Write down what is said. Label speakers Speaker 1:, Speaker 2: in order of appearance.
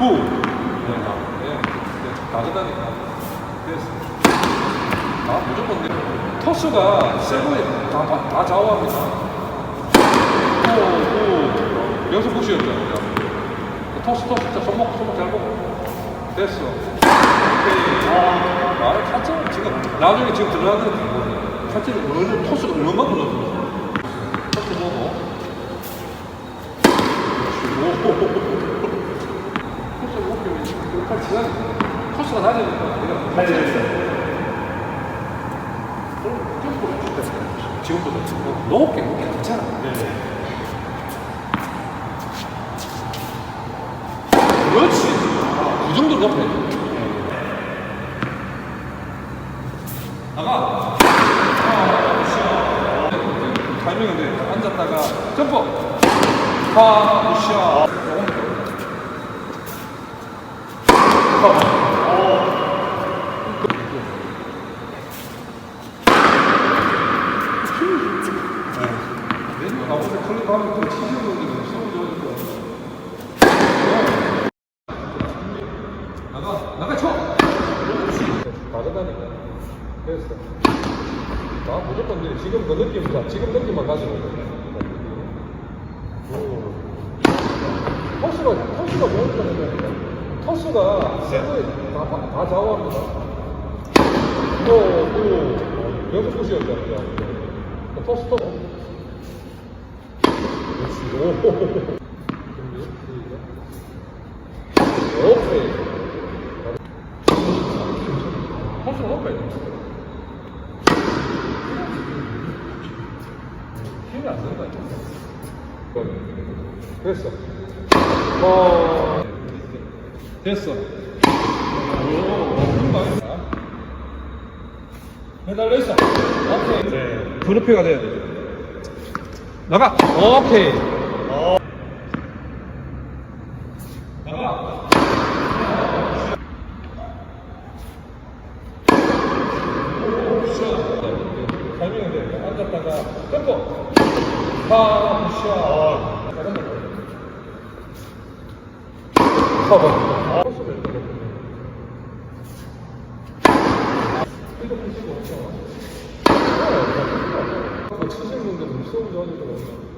Speaker 1: 후. 네, 나. 네. 네. 나가다니까. 됐어. 아, 무조건 돼. 토스가 세븐이 다, 다, 다 좌우합니다. 후, 후. 여기서 푸시였잖아. 토스, 토스. 진짜 손목, 손목 잘 보고. 됐어. 오케이. 아, 나를 차트 지금, 나중에 지금 들어가는 거거든. 차트는 어느 토스가 얼마만큼 넣었어. 토스 보고. 토스가 목표면 끝까지 지나야 토스가 낮으니까 내가 줄때 지금보다 뭐 높게 높게 괜찮아.
Speaker 2: 네네.
Speaker 1: 그렇지. 그 정도 높게 나가. 타이밍인데 앉았다가 점프. 파 나가 쳐 그렇지 나가다니까 됐어 나 무조건 이제 지금 그 느낌 자 지금 느낌만 가지고 오. 토스가 토스가 뭐였냐면 토스가 세븐이 다, 다, 다 좌우합니다 또또 연습 굿이었잖아요 토스 토스 그렇지 오 오케이 높아야 돼 힘이 안 된다 됐어 어 됐어. 매달려 있어. 오케이.
Speaker 2: 네.
Speaker 1: 그룹회가 돼야 돼 나가! 오케이. 나가! 타이밍은 돼 앉았다가 점프 파샤 잘한다 커버 이거 보시고 없어 치신 분들 무서운 거 하니까